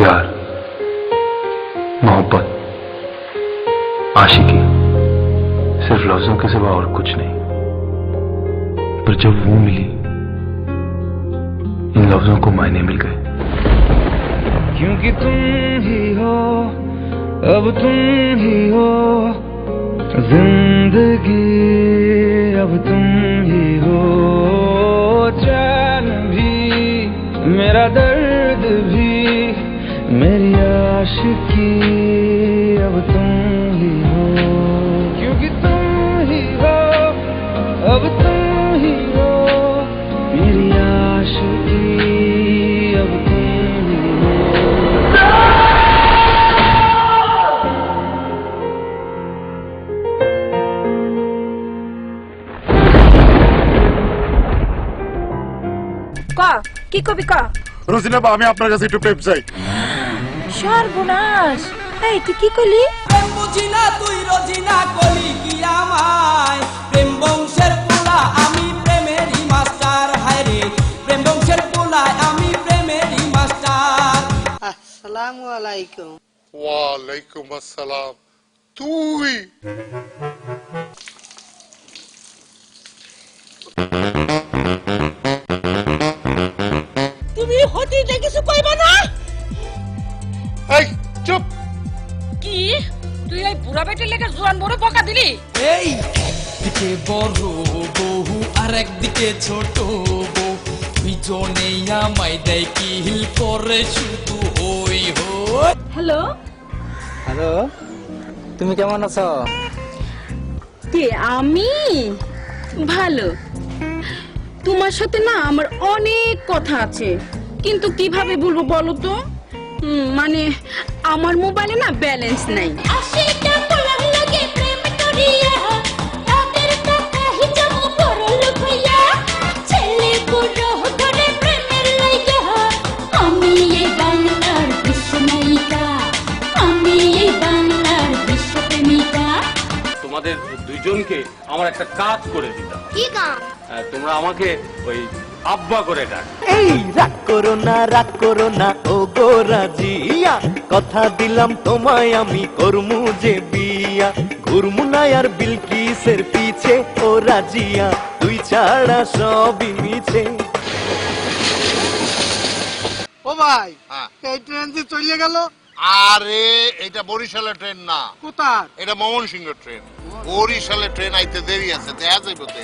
प्यार, मोहब्बत, आशिकी, सिर्फ़ लफ्जों के सिवा और कुछ नहीं। पर जब वो मिली, इन लफ्जों को मायने मिल गए। क्योंकि तुम ही हो, अब तुम ही हो, ज़िंदगी, अब तुम ही हो। चैन भी, मेरा दर्द भी मेरी आशिकी। ক? কি কবি ক? রোজিনা বা আমি আপনার কাছে একটু প্রেম চাই। সর্বনাশ। এই তুই কি করলি? প্রেম বুঝি না তুই রোজিনা কলি কি আমায়? প্রেম বংশের পোলা আমি প্রেমেরই মাস্টার। হায় রে প্রেম বংশের পোলা আমি প্রেমেরই মাস্টার। আসসালামু আলাইকুম। ওয়ালাইকুম আসসালাম। তুই তুমি হতিতে কিছু কইবা না? এই চুপ। কি? তুই এই বুড়া বেটির লেগে জোয়ান বড় বকা দিলি? এই দিকে বড় বহু আর একদিকে ছোট বউ। দুইজনেই আমায় দেয় কি হিল করে শুধু হই হই। হ্যালো? হ্যালো? তুমি কেমন আছো? কে আমি? ভালো। তোমার সাথে না আমার অনেক কথা আছে। কিন্তু কীভাবে বলব বলো তো? মানে আমার মোবাইলে না ব্যালেন্স নাই। তোমাদের দুইজনকে আমার একটা কাজ করে দিতে হবে। কি আহ, তোমরা আমাকে ওই আব্বা করে ডাক। এই রাগ করো না রাগ করো না ও গো রাজিয়া। কথা দিলাম তোমায় আমি করমু যে বিয়া। ঘুরমু না আর বিলকিসের পিছে ও রাজিয়া। তুই ছাড়া সবই মিছে। ও ভাই এই ট্রেন যে চলে গেল আরে এটা বরিশালের ট্রেন না। কোথায় এটা ময়মনসিংহ ট্রেন। বরিশালের ট্রেন আইতে দেরি আছে দেখা যাইব তো